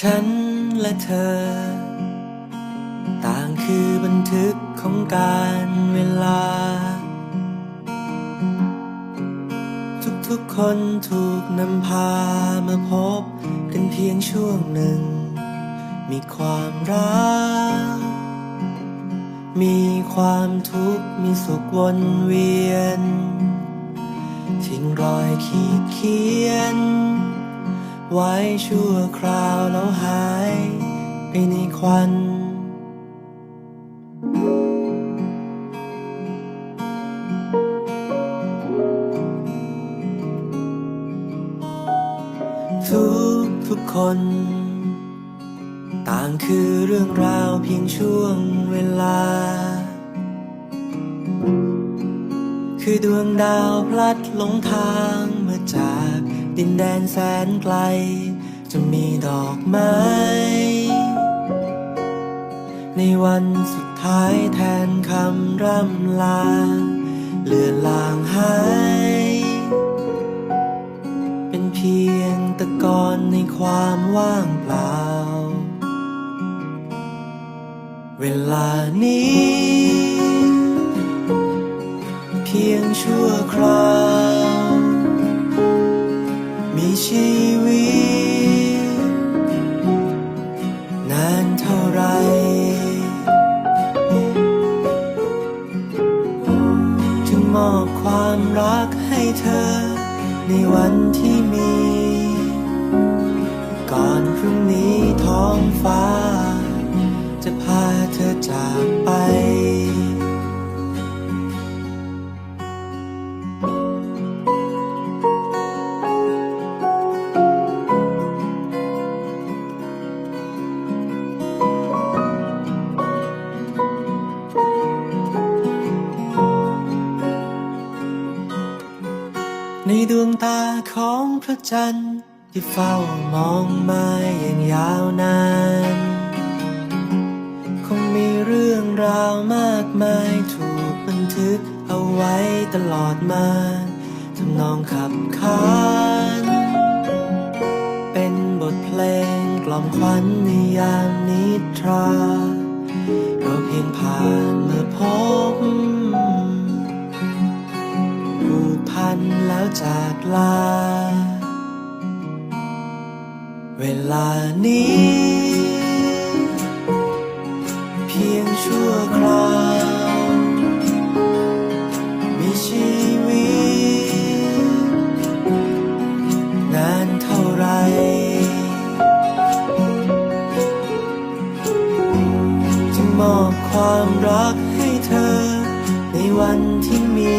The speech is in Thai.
ฉันและเธอ ต่างคือบันทึกของการเวลา ทุกๆคนถูกนำพามาพบกันเพียงช่วงหนึ่ง มีความรัก มีความทุกข์ มีสุขวนเวียน ทิ้งรอยขีดเขียน ไว้ชั่วคราวแล้วหายไปในควันทุกทุกคน ต่างคือเรื่องราวเพียงช่วงเวลา คือดวงดาวพลัดหลงทางมาจาก ดินแดนแสนไกล จะมีดอกไม้ ในวันสุดท้ายแทนคำร่ำลา เลือนลางหาย เป็นเพียงตะกอนในความว่างเปล่า เวลานี้ เพียงชั่วคราว อบความรักให้เธอ ในวันที่มี ก่อนพรุ่งนี้ท้องฟ้า ตาของพระจันทร์ที่เฝ้ามองมาอย่างยาวนาน คงมีเรื่องราวมากมายถูกบันทึกเอาไว้ตลอดมาทำนองขับขานเป็นบทเพลงกล่อมขวัญในยามนิทราเรา แล้วจากลา เวลานี้ เพียงชั่วคราวมีชีวิตนานเท่าไรจึงมอบความรักให้เธอในวันที่มี